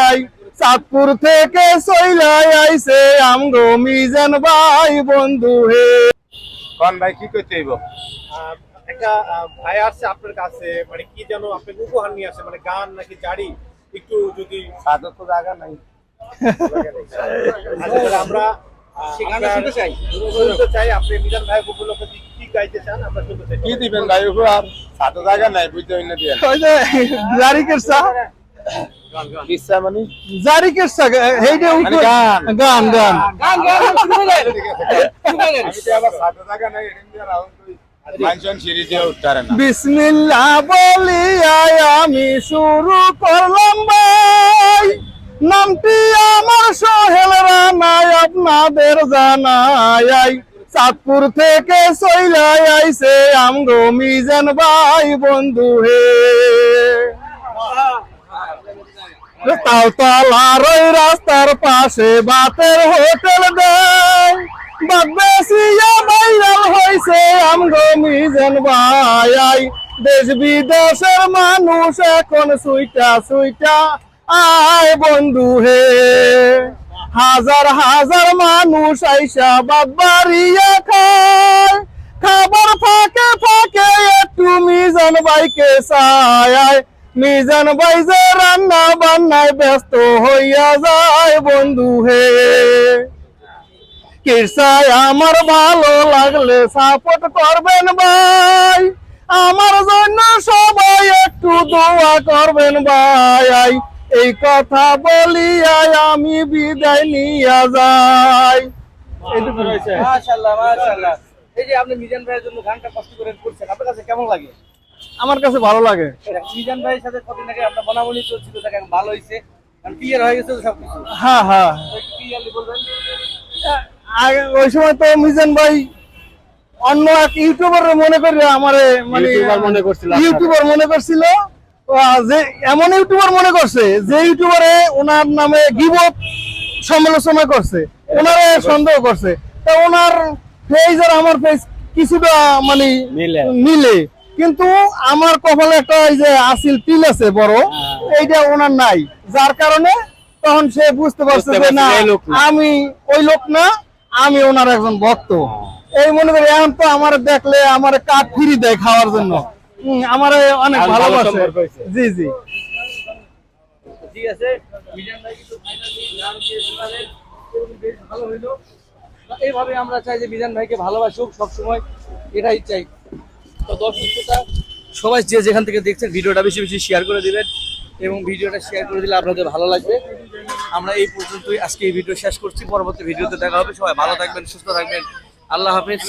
I Chandpur থেকে চইলাই আইছে আমগো মিজান ভাই বন্ধু হে। কোন ভাই কি করতে হইব? একটা ভাই আসছে আপনার কাছে মানে কি যেন আপনাকে উপহার নিয়ে আসে মানে গান নাকি জারি? একটু যদি সাদা তো জায়গা নাই। আচ্ছা, আমরা চাই। আপনি মিজান ভাই উপলক্ষে কি- কি চান? আমরা কি দিবেন ভাই উপহার? সাদা জায়গা নাই বুঝতে জারি কেরসা কিসা মানে জারি কেরসা হেইডে মানে গান। গান গান। আমি তো আবার নাই দিয়ে রাউন্ড বিসমিল্লাহ বলিয়া আমি শুরু করলাম ভাই। নামটি আমার সোহেল রানাই আপনাদের জানাই। চাঁদপুর থেকে চইলাই আইছে আমগো মিজান ভাই বন্ধু হে। তাও তালার ওই রাস্তার পাশে বাতের হোটেল দেয় বাদ বেশিয়া ভাইরাল হয়েছে আমগো মিজান ভাই। দেশ বিদেশের মানুষ এখন সুইটা সুইটা। আয় বন্ধু হে। হাজার হাজার মানুষ আইসা বাদ বাড়িয়া খায়। খাবার ফাঁকে ফাঁকে তুমি মিজান ভাইকে চায়। মিজান যে রান্না বান্নায় ব্যস্ত হইয়া যায় বন্ধু হে। কিরসায় আমার ভালো লাগলে সাপোর্ট করবেন ভাই। আমার জন্য সবাই একটু দোয়া করবেন ভাই। এই কথা বলিয়া আমি বিদায় নিয়া যাই। মাশাআল্লাহ মাশাআল্লাহ। এই যে আপনি মিজান ভাইয়ের জন্য গানটা কষ্ট করে করছেন, আপনার কাছে কেমন লাগে? আমার কাছে ভালো লাগে। মিজান ভাইয়ের সাথে কদিন আগে আপনার বনাবনি চলছিল এখন ভালো হয়েছে কারণ ক্লিয়ার হয়ে গেছে সবকিছু। হ্যাঁ হ্যাঁ। ক্লিয়ারলি বলবেন। আগে ওই সময় তো মিজান ভাই অন্য এক ইউটিউবার মনে করে আমারে মানে মনে করছিল ইউটিউবার মনে করছিল। যে এমন ইউটিউবার মনে করছে যে ইউটিউবারে ওনার নামে গিবত সমালোচনা করছে ওনারে সন্দেহ করছে। তা ওনার পেজ আর আমার পেজ কিছুটা মানে মিলে। মিলে। কিন্তু আমার কপালে একটা এই যে আসিল তিল আছে বড় এইটা ওনার নাই। যার কারণে তখন সে বুঝতে পারছে যে না। আমি ওই লোক না আমি ওনার একজন ভক্ত। এই মনে করি এখন তো আমার দেখলে আমার কাঠ ফিরি দেয় খাওয়ার জন্য। আমার অনেক ভালোবাসে। জি জি। ঠিক আছে মিজান ভাই কিন্তু ফাইনালি গান যে বেশ ভালো হইল। এইভাবে আমরা চাই যে মিজান ভাইকে ভালোবাসুক সবসময় এটাই চাই। তো সবাই যে যেখান থেকে দেখছেন, ভিডিওটা বেশি বেশি শেয়ার করে দিবেন এবং ভিডিওটা শেয়ার করে দিলে আপনাদের ভালো লাগবে। আমরা এই পর্যন্তই আজকে এই ভিডিও শেষ করছি। পরবর্তী ভিডিওতে দেখা হবে। সবাই ভালো থাকবেন, সুস্থ থাকবেন। আল্লাহ হাফেজ।